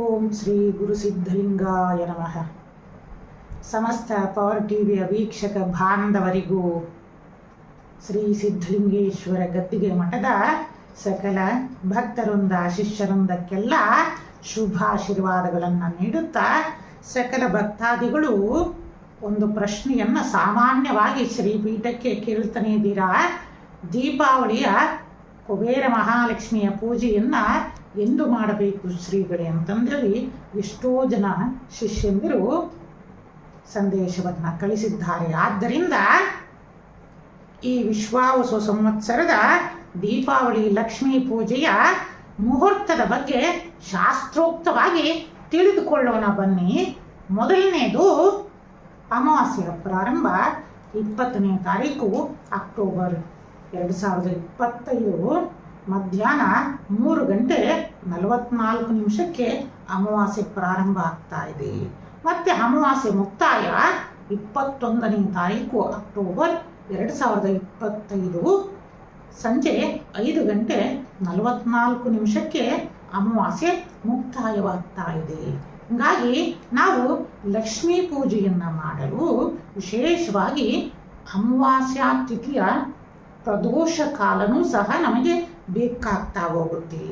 ಓಂ ಶ್ರೀ ಗುರು ಸಿದ್ಧಲಿಂಗಾಯ ನಮಃ. ಸಮಸ್ತ ಪವರ್ ಟಿವಿಯ ವೀಕ್ಷಕ ಬಾಂಧವರಿಗೂ ಶ್ರೀ ಸಿದ್ಧಲಿಂಗೇಶ್ವರ ಗದ್ದಿಗೆ ಮಠದ ಸಕಲ ಭಕ್ತರೊಂದ, ಶಿಷ್ಯರೊಂದಕ್ಕೆಲ್ಲ ಶುಭಾಶೀರ್ವಾದಗಳನ್ನು ನೀಡುತ್ತಾ ಸಕಲ ಭಕ್ತಾದಿಗಳು ಒಂದು ಪ್ರಶ್ನೆಯನ್ನು ಸಾಮಾನ್ಯವಾಗಿ ಶ್ರೀಪೀಠಕ್ಕೆ ಕೇಳ್ತಾನೆ ಇದ್ದೀರಾ? ದೀಪಾವಳಿಯ ಕುಬೇರ ಮಹಾಲಕ್ಷ್ಮಿಯ ಪೂಜೆಯನ್ನು ಎಂದು ಮಾಡಬೇಕು ಶ್ರೀಗಳೇ ಅಂತಂದೇಳಿ ಎಷ್ಟೋ ಜನ ಶಿಷ್ಯಂದಿರು ಸಂದೇಶವನ್ನು ಕಳಿಸಿದ್ದಾರೆ. ಆದ್ದರಿಂದ ಈ ವಿಶ್ವಾವಸು ಸಂವತ್ಸರದ ದೀಪಾವಳಿ ಲಕ್ಷ್ಮೀ ಪೂಜೆಯ ಮುಹೂರ್ತದ ಬಗ್ಗೆ ಶಾಸ್ತ್ರೋಕ್ತವಾಗಿ ತಿಳಿದುಕೊಳ್ಳೋಣ ಬನ್ನಿ. ಮೊದಲನೇದು ಅಮಾವಾಸ್ಯೆಯ ಪ್ರಾರಂಭ, ಇಪ್ಪತ್ತನೇ ತಾರೀಕು ಅಕ್ಟೋಬರ್ ಎರಡು ಸಾವಿರದ ಇಪ್ಪತ್ತೈದು. ಮಧ್ಯಾಹ್ನ ಮೂರು ಗಂಟೆ ನಲವತ್ನಾಲ್ಕು ನಿಮಿಷಕ್ಕೆ ಅಮಾವಾಸ್ಯೆ ಪ್ರಾರಂಭ ಆಗ್ತಾ ಇದೆ. ಮತ್ತೆ ಅಮಾವಾಸ್ಯೆ ಮುಕ್ತಾಯ ಇಪ್ಪತ್ತೊಂದನೇ ತಾರೀಕು ಅಕ್ಟೋಬರ್ ಎರಡು ಸಾವಿರದ ಇಪ್ಪತ್ತೈದು. ಸಂಜೆ ಐದು ಗಂಟೆ ನಲವತ್ನಾಲ್ಕು ನಿಮಿಷಕ್ಕೆ ಅಮಾವಾಸ್ಯೆ ಮುಕ್ತಾಯವಾಗ್ತಾ ಇದೆ. ಹೀಗಾಗಿ ನಾವು ಲಕ್ಷ್ಮೀ ಪೂಜೆಯನ್ನು ಮಾಡಲು ವಿಶೇಷವಾಗಿ ಅಮಾವಾಸ್ಯಾ ತಿಥಿಯ ಪ್ರದೋಷ ಕಾಲನೂ ಸಹ ನಮಗೆ ಬೇಕಾಗ್ತಾ ಹೋಗುತ್ತೆ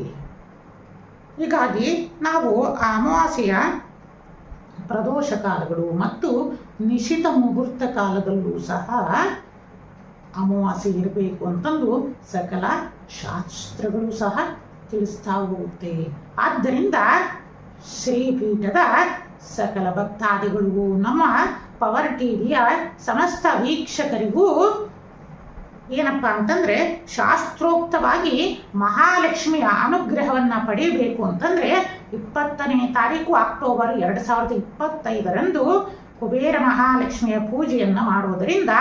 ಹೀಗಾಗಿ ನಾವು ಅಮಾವಾಸ್ಯೆಯ ಪ್ರದೋಷ ಕಾಲಗಳು ಮತ್ತು ನಿಶಿತ ಮುಹೂರ್ತ ಕಾಲದಲ್ಲೂ ಸಹ ಅಮಾವಾಸ್ಯೆ ಇರಬೇಕು ಅಂತಂದು ಸಕಲ ಶಾಸ್ತ್ರಗಳು ಸಹ ತಿಳಿಸ್ತಾ ಹೋಗುತ್ತೆ. ಆದ್ದರಿಂದ ಶ್ರೀಪೀಠದ ಸಕಲ ಭಕ್ತಾದಿಗಳಿಗೂ ನಮ್ಮ ಪವರ್ ಟಿವಿಯ ಸಮಸ್ತ ವೀಕ್ಷಕರಿಗೂ ಏನಪ್ಪ ಅಂತಂದ್ರೆ ಶಾಸ್ತ್ರೋಕ್ತವಾಗಿ ಮಹಾಲಕ್ಷ್ಮಿಯ ಅನುಗ್ರಹವನ್ನ ಪಡೆಯಬೇಕು ಅಂತಂದ್ರೆ ಇಪ್ಪತ್ತನೇ ತಾರೀಕು ಅಕ್ಟೋಬರ್ ಎರಡು ಸಾವಿರದ ಇಪ್ಪತ್ತೈದರಂದು ಕುಬೇರ ಮಹಾಲಕ್ಷ್ಮಿಯ ಪೂಜೆಯನ್ನು ಮಾಡುವುದರಿಂದ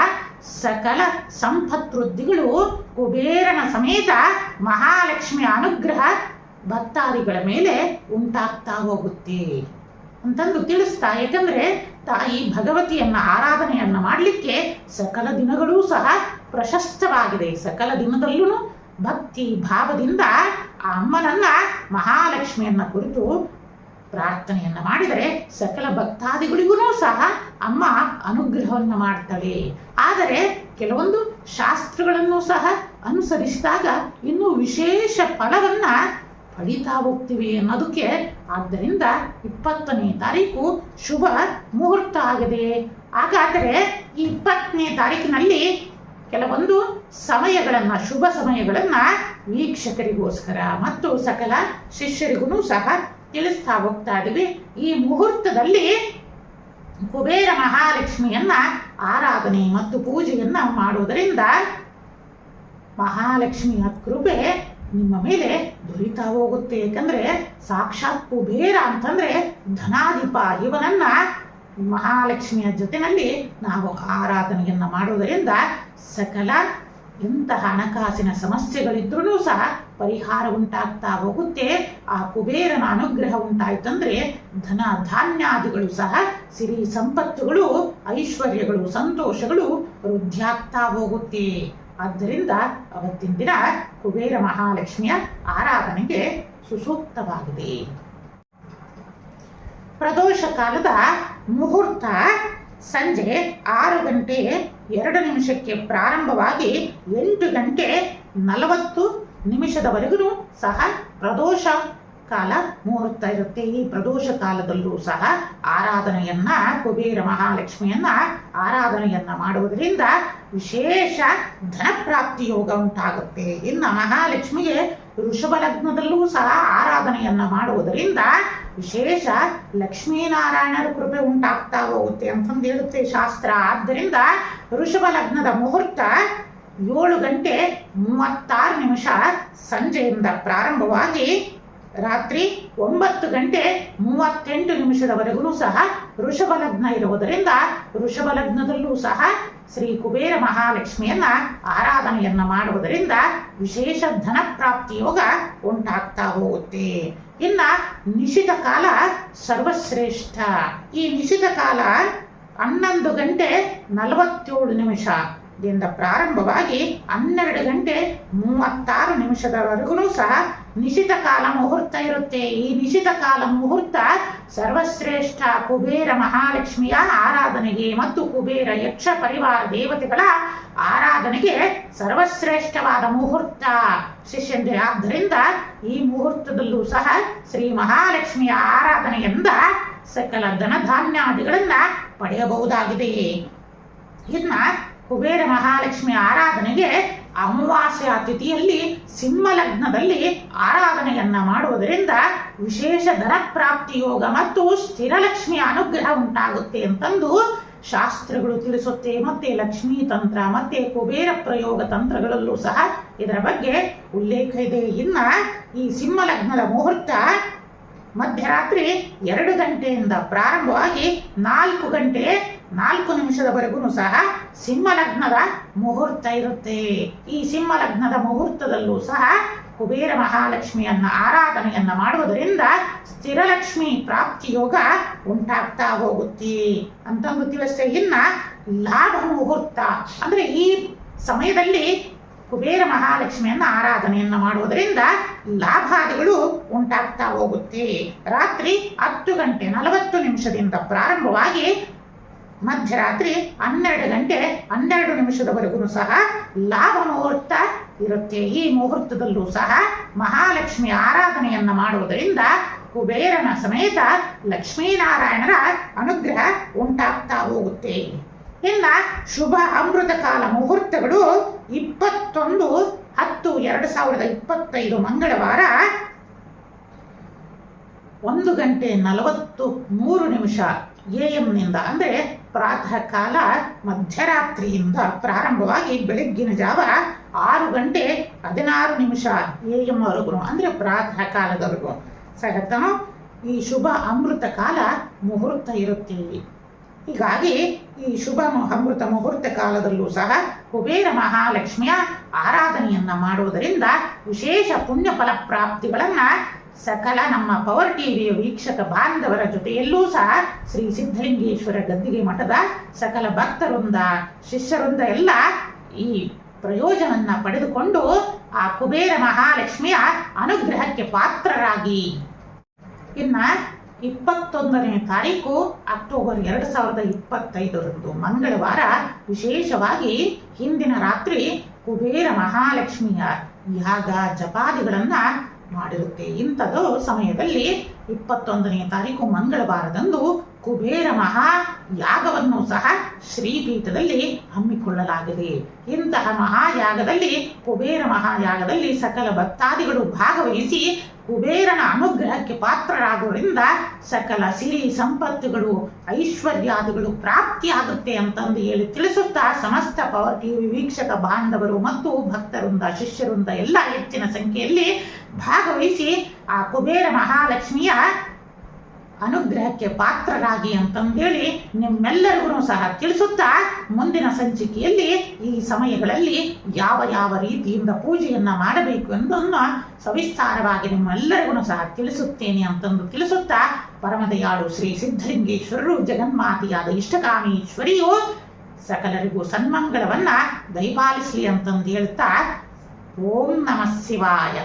ಸಕಲ ಸಂಪತ್ವೃದ್ಧಿಗಳು ಕುಬೇರನ ಸಮೇತ ಮಹಾಲಕ್ಷ್ಮಿಯ ಅನುಗ್ರಹ ಭಕ್ತಾದಿಗಳ ಮೇಲೆ ಉಂಟಾಗ್ತಾ ಹೋಗುತ್ತೆ ಅಂತಂದು ತಿಳಿಸ್ತಾ. ಯಾಕಂದ್ರೆ ತಾಯಿ ಭಗವತಿಯನ್ನ ಆರಾಧನೆಯನ್ನ ಮಾಡಲಿಕ್ಕೆ ಸಕಲ ದಿನಗಳೂ ಸಹ ಪ್ರಶಸ್ತವಾಗಿದೆ. ಸಕಲ ದಿನದಲ್ಲೂ ಭಕ್ತಿ ಭಾವದಿಂದ ಆ ಅಮ್ಮನನ್ನ, ಮಹಾಲಕ್ಷ್ಮಿಯನ್ನ ಕುರಿತು ಪ್ರಾರ್ಥನೆಯನ್ನ ಮಾಡಿದರೆ ಸಕಲ ಭಕ್ತಾದಿಗಳಿಗೂ ಸಹ ಅಮ್ಮ ಅನುಗ್ರಹವನ್ನು ಮಾಡ್ತಾಳೆ. ಆದರೆ ಕೆಲವೊಂದು ಶಾಸ್ತ್ರಗಳನ್ನು ಸಹ ಅನುಸರಿಸಿದಾಗ ಇನ್ನೂ ವಿಶೇಷ ಫಲವನ್ನ ಪಡಿತಾ ಹೋಗ್ತೀವಿ ಅನ್ನೋದಕ್ಕೆ ಆದ್ದರಿಂದ ಇಪ್ಪತ್ತನೇ ತಾರೀಕು ಶುಭ ಮುಹೂರ್ತ ಆಗಿದೆ. ಹಾಗಾದರೆ ಈ ಇಪ್ಪತ್ತನೇ ತಾರೀಕಿನಲ್ಲಿ ಕೆಲವೊಂದು ಸಮಯಗಳನ್ನು, ಶುಭ ಸಮಯಗಳನ್ನು ವೀಕ್ಷಕರಿಗೋಸ್ಕರ ಮತ್ತು ಸಕಲ ಶಿಷ್ಯರಿಗೂ ಸಹ ತಿಳಿಸ್ತಾ ಹೋಗ್ತಾ ಇದ್ದೀವಿ. ಈ ಮುಹೂರ್ತದಲ್ಲಿ ಕುಬೇರ ಮಹಾಲಕ್ಷ್ಮಿಯನ್ನ ಆರಾಧನೆ ಮತ್ತು ಪೂಜೆಯನ್ನ ಮಾಡೋದರಿಂದ ಮಹಾಲಕ್ಷ್ಮಿಯ ಕೃಪೆ ನಿಮ್ಮ ಮೇಲೆ ದೊರೀತಾ ಹೋಗುತ್ತೆ. ಯಾಕಂದ್ರೆ ಸಾಕ್ಷಾತ್ ಕುಬೇರ ಅಂತಂದ್ರೆ ಧನಾಧಿಪ, ಇವನನ್ನ ಮಹಾಲಕ್ಷ್ಮಿಯ ಜೊತೆಯಲ್ಲಿ ನಾವು ಆರಾಧನೆಯನ್ನ ಮಾಡುವುದರಿಂದ ಸಕಲ ಎಂತಹ ಹಣಕಾಸಿನ ಸಮಸ್ಯೆಗಳಿದ್ರೂ ಸಹ ಪರಿಹಾರ ಉಂಟಾಗ್ತಾ ಹೋಗುತ್ತೆ. ಆ ಕುಬೇರನ ಅನುಗ್ರಹ ಉಂಟಾಯ್ತಂದ್ರೆ ಧನ ಧಾನ್ಯಾದಿಗಳು ಸಹ, ಸಿರಿ ಸಂಪತ್ತುಗಳು, ಐಶ್ವರ್ಯಗಳು, ಸಂತೋಷಗಳು ವೃದ್ಧಿಯಾಗ್ತಾ ಹೋಗುತ್ತೆ. ಆದ್ದರಿಂದ ಅವತ್ತಿನ ದಿನ ಕುಬೇರ ಮಹಾಲಕ್ಷ್ಮಿಯ ಆರಾಧನೆಗೆ ಸುಸೂಕ್ತವಾಗಿದೆ. ಪ್ರದೋಷ ಕಾಲದ ಮುಹೂರ್ತ ಸಂಜೆ ಆರು ಗಂಟೆ ಎರಡು ನಿಮಿಷಕ್ಕೆ ಪ್ರಾರಂಭವಾಗಿ ಎಂಟು ಗಂಟೆ ನಲವತ್ತು ನಿಮಿಷದವರೆಗೂ ಸಹ ಪ್ರದೋಷ ಕಾಲ ಮುಹೂರ್ತ ಇರುತ್ತೆ. ಈ ಪ್ರದೋಷ ಕಾಲದಲ್ಲೂ ಸಹ ಆರಾಧನೆಯನ್ನ, ಕುಬೇರ ಮಹಾಲಕ್ಷ್ಮಿಯನ್ನ ಆರಾಧನೆಯನ್ನ ಮಾಡುವುದರಿಂದ ವಿಶೇಷ ಧನಪ್ರಾಪ್ತಿ ಯೋಗ ಉಂಟಾಗುತ್ತೆ. ಇನ್ನು ಮಹಾಲಕ್ಷ್ಮಿಗೆ ಋಷಭ ಲಗ್ನದಲ್ಲೂ ಸಹ ಆರಾಧನೆಯನ್ನ ಮಾಡುವುದರಿಂದ ವಿಶೇಷ ಲಕ್ಷ್ಮೀನಾರಾಯಣರ ಕೃಪೆ ಉಂಟಾಗ್ತಾ ಹೋಗುತ್ತೆ ಅಂತಂದು ಹೇಳುತ್ತೆ ಶಾಸ್ತ್ರ. ಆದ್ದರಿಂದ ಋಷಭ ಲಗ್ನದ ಮುಹೂರ್ತ ಏಳು ಗಂಟೆ ಮೂವತ್ತಾರು ನಿಮಿಷ ಸಂಜೆಯಿಂದ ಪ್ರಾರಂಭವಾಗಿ ರಾತ್ರಿ ಒಂಬತ್ತು ಗಂಟೆ ಮೂವತ್ತೆಂಟು ನಿಮಿಷದವರೆಗೂ ಸಹ ಋಷಭ ಲಗ್ನ ಇರುವುದರಿಂದ ಋಷಭ ಲಗ್ನದಲ್ಲೂ ಸಹ ಶ್ರೀ ಕುಬೇರ ಮಹಾಲಕ್ಷ್ಮಿಯನ್ನ ಆರಾಧನೆಯನ್ನ ಮಾಡುವುದರಿಂದ ವಿಶೇಷ ಧನ ಪ್ರಾಪ್ತಿ ಯೋಗ ಉಂಟಾಗ್ತಾ ಹೋಗುತ್ತೆ. ಇನ್ನ ನಿಶಿತ ಕಾಲ ಸರ್ವಶ್ರೇಷ್ಠ. ಈ ನಿಶಿತ ಕಾಲ ಹನ್ನೊಂದು ಗಂಟೆ ನಲವತ್ತೇಳು ನಿಮಿಷ. ದಿಂದ ಪ್ರಾರಂಭವಾಗಿ ಹನ್ನೆರಡು ಗಂಟೆ ಮೂವತ್ತಾರು ನಿಮಿಷದವರೆಗೂ ಸಹ ನಿಶಿತ ಕಾಲ ಮುಹೂರ್ತ ಇರುತ್ತೆ ಈ ನಿಶಿತ ಕಾಲ ಮುಹೂರ್ತ ಸರ್ವಶ್ರೇಷ್ಠ ಕುಬೇರ ಮಹಾಲಕ್ಷ್ಮಿಯ ಆರಾಧನೆಗೆ ಮತ್ತು ಕುಬೇರ ಯಕ್ಷ ಪರಿವಾರ ದೇವತೆಗಳ ಆರಾಧನೆಗೆ ಸರ್ವಶ್ರೇಷ್ಠವಾದ ಮುಹೂರ್ತ. ಶಿಷ್ಯಂದಿರ ಆದ್ದರಿಂದ ಈ ಮುಹೂರ್ತದಲ್ಲೂ ಸಹ ಶ್ರೀ ಮಹಾಲಕ್ಷ್ಮಿಯ ಆರಾಧನೆಯಿಂದ ಸಕಲ ಧನಧಾನ್ಯಾದಿಗಳನ್ನ ಪಡೆಯಬಹುದಾಗಿದೆ. ಇನ್ನ ಕುಬೇರ ಮಹಾಲಕ್ಷ್ಮಿ ಆರಾಧನೆಗೆ ಅಮಾವಾಸ್ಯ ತಿಥಿಯಲ್ಲಿ ಸಿಂಹ ಲಗ್ನದಲ್ಲಿ ಆರಾಧನೆಯನ್ನ ಮಾಡುವುದರಿಂದ ವಿಶೇಷ ಧನ ಪ್ರಾಪ್ತಿ ಯೋಗ ಮತ್ತು ಸ್ಥಿರಲಕ್ಷ್ಮಿಯ ಅನುಗ್ರಹ ಉಂಟಾಗುತ್ತೆ ಅಂತಂದು ಶಾಸ್ತ್ರಗಳು ತಿಳಿಸುತ್ತೆ. ಮತ್ತೆ ಲಕ್ಷ್ಮೀ ತಂತ್ರ, ಮತ್ತೆ ಕುಬೇರ ಪ್ರಯೋಗ ತಂತ್ರಗಳಲ್ಲೂ ಸಹ ಇದರ ಬಗ್ಗೆ ಉಲ್ಲೇಖ ಇದೆ. ಇನ್ನ ಈ ಸಿಂಹ ಲಗ್ನದ ಮುಹೂರ್ತ ಮಧ್ಯರಾತ್ರಿ ಎರಡು ಗಂಟೆಯಿಂದ ಪ್ರಾರಂಭವಾಗಿ ನಾಲ್ಕು ಗಂಟೆ ನಾಲ್ಕು ನಿಮಿಷದವರೆಗೂ ಸಹ ಸಿಂಹಲಗ್ನದ ಮುಹೂರ್ತ ಇರುತ್ತೆ. ಈ ಸಿಂಹಲಗ್ನದ ಮುಹೂರ್ತದಲ್ಲೂ ಸಹ ಕುಬೇರ ಮಹಾಲಕ್ಷ್ಮಿಯನ್ನ ಆರಾಧನೆಯನ್ನ ಮಾಡುವುದರಿಂದ ಸ್ಥಿರಲಕ್ಷ್ಮಿ ಪ್ರಾಪ್ತಿ ಯೋಗ ಉಂಟಾಗ್ತಾ ಹೋಗುತ್ತೆ. ಅಂತಂದು ತಿಳಿಸ್ತೇ ಇನ್ನ ಲಾಭ ಮುಹೂರ್ತ. ಅಂದ್ರೆ ಈ ಸಮಯದಲ್ಲಿ ಕುಬೇರ ಮಹಾಲಕ್ಷ್ಮಿಯನ್ನ ಆರಾಧನೆಯನ್ನ ಮಾಡುವುದರಿಂದ ಲಾಭಾದಿಗಳು ಉಂಟಾಗ್ತಾ ಹೋಗುತ್ತೆ. ರಾತ್ರಿ ಹತ್ತು ಗಂಟೆ ನಲವತ್ತು ನಿಮಿಷದಿಂದ ಪ್ರಾರಂಭವಾಗಿ ಮಧ್ಯರಾತ್ರಿ ಹನ್ನೆರಡು ಗಂಟೆ ಹನ್ನೆರಡು ನಿಮಿಷದವರೆಗೂ ಸಹ ಲಾಭ ಮುಹೂರ್ತ ಇರುತ್ತೆ. ಈ ಮುಹೂರ್ತದಲ್ಲೂ ಸಹ ಮಹಾಲಕ್ಷ್ಮಿ ಆರಾಧನೆಯನ್ನು ಮಾಡುವುದರಿಂದ ಕುಬೇರನ ಸಮೇತ ಲಕ್ಷ್ಮೀನಾರಾಯಣರ ಅನುಗ್ರಹ ಉಂಟಾಗ್ತಾ ಹೋಗುತ್ತೆ. ಇನ್ನ ಶುಭ ಅಮೃತ ಕಾಲ ಮುಹೂರ್ತಗಳು ಇಪ್ಪತ್ತೊಂದು ಹತ್ತು ಎರಡು ಸಾವಿರದ ಇಪ್ಪತ್ತೈದು ಮಂಗಳವಾರ ಒಂದು ಗಂಟೆ ನಲವತ್ತು ಮೂರು ನಿಮಿಷ ಎ ಎಂನಿಂದ ಅಂದರೆ ಪ್ರಾತಃ ಕಾಲ, ಮಧ್ಯರಾತ್ರಿಯಿಂದ ಪ್ರಾರಂಭವಾಗಿ ಬೆಳಗ್ಗಿನ ಜಾವ ಆರು ಗಂಟೆ ಹದಿನಾರು ನಿಮಿಷ ಎ ಎಂ ವರೆಗೂ, ಅಂದರೆ ಪ್ರಾತಃ ಕಾಲದವರೆಗೂ. ಸಹತ ಈ ಶುಭ ಅಮೃತ ಕಾಲ ಮುಹೂರ್ತ ಇರುತ್ತೆ ಹೀಗಾಗಿ ಈ ಶುಭ ಅಮೃತ ಮುಹೂರ್ತ ಕಾಲದಲ್ಲೂ ಸಹ ಕುಬೇರ ಮಹಾಲಕ್ಷ್ಮಿಯ ಆರಾಧನೆಯನ್ನು ಮಾಡುವುದರಿಂದ ವಿಶೇಷ ಪುಣ್ಯ ಫಲ ಪ್ರಾಪ್ತಿಗಳನ್ನ ಸಕಲ ನಮ್ಮ ಪವರ್ ಟಿವಿಯ ವೀಕ್ಷಕ ಬಾಂಧವರ ಜೊತೆಯಲ್ಲೂ ಸಹ ಶ್ರೀ ಸಿದ್ಧಲಿಂಗೇಶ್ವರ ಗದ್ದಿಗೆ ಮಠದ ಸಕಲ ಭಕ್ತರುಂದ ಶಿಷ್ಯವೃಂದ ಎಲ್ಲ ಈ ಪ್ರಯೋಜನವನ್ನ ಪಡೆದುಕೊಂಡು ಆ ಕುಬೇರ ಮಹಾಲಕ್ಷ್ಮಿಯ ಅನುಗ್ರಹಕ್ಕೆ ಪಾತ್ರರಾಗಿ. ಇನ್ನ ಇಪ್ಪತ್ತೊಂದನೇ ತಾರೀಕು ಅಕ್ಟೋಬರ್ ಎರಡು ಸಾವಿರದ ಇಪ್ಪತ್ತೈದರಂದು ಮಂಗಳವಾರ ವಿಶೇಷವಾಗಿ ಹಿಂದಿನ ರಾತ್ರಿ ಕುಬೇರ ಮಹಾಲಕ್ಷ್ಮಿಯ ಯಾಗ ಜಪಾದಿಗಳನ್ನ ಮಾಡಿರುತ್ತೆ. ಇಂಥದ್ದು ಸಮಯದಲ್ಲಿ ಇಪ್ಪತ್ತೊಂದನೇ ತಾರೀಕು ಮಂಗಳವಾರದಂದು ಕುಬೇರ ಮಹಾ ಯಾಗವನ್ನು ಸಹ ಶ್ರೀಪೀಠದಲ್ಲಿ ಹಮ್ಮಿಕೊಳ್ಳಲಾಗಿದೆ. ಇಂತಹ ಮಹಾಯಾಗದಲ್ಲಿ, ಕುಬೇರ ಮಹಾಯಾಗದಲ್ಲಿ ಸಕಲ ಭಕ್ತಾದಿಗಳು ಭಾಗವಹಿಸಿ ಕುಬೇರನ ಅನುಗ್ರಹಕ್ಕೆ ಪಾತ್ರರಾಗುವುದರಿಂದ ಸಕಲ ಸಿರಿ ಸಂಪತ್ತುಗಳು, ಐಶ್ವರ್ಯಾದಿಗಳು ಪ್ರಾಪ್ತಿಯಾಗುತ್ತೆ ಅಂತಂದು ಹೇಳಿ ತಿಳಿಸುತ್ತಾ ಸಮಸ್ತ ಪವರ್ ಟಿವಿ ವೀಕ್ಷಕ ಬಾಂಧವರು ಮತ್ತು ಭಕ್ತರುಂದ ಶಿಷ್ಯರಿಂದ ಎಲ್ಲ ಹೆಚ್ಚಿನ ಸಂಖ್ಯೆಯಲ್ಲಿ ಭಾಗವಹಿಸಿ ಆ ಕುಬೇರ ಮಹಾಲಕ್ಷ್ಮಿಯ ಅನುಗ್ರಹಕ್ಕೆ ಪಾತ್ರರಾಗಿ ಅಂತಂದೇಳಿ ನಿಮ್ಮೆಲ್ಲರಿಗೂ ಸಹ ತಿಳಿಸುತ್ತಾ ಮುಂದಿನ ಸಂಚಿಕೆಯಲ್ಲಿ ಈ ಸಮಯಗಳಲ್ಲಿ ಯಾವ ಯಾವ ರೀತಿಯಿಂದ ಪೂಜೆಯನ್ನು ಮಾಡಬೇಕು ಎಂದನ್ನು ಸವಿಸ್ತಾರವಾಗಿ ನಿಮ್ಮೆಲ್ಲರಿಗೂ ಸಹ ತಿಳಿಸುತ್ತೇನೆ ಅಂತಂದು ತಿಳಿಸುತ್ತಾ ಪರಮದಯಾಳು ಶ್ರೀ ಸಿದ್ಧಲಿಂಗೇಶ್ವರರು ಜಗನ್ಮಾತೆಯಾದ ಇಷ್ಟಕಾಮೇಶ್ವರಿಯು ಸಕಲರಿಗೂ ಸನ್ಮಂಗಳವನ್ನ ದಯಪಾಲಿಸಲಿ ಅಂತಂದು ಹೇಳ್ತಾ ಓಂ ನಮಃ ಶಿವಾಯ.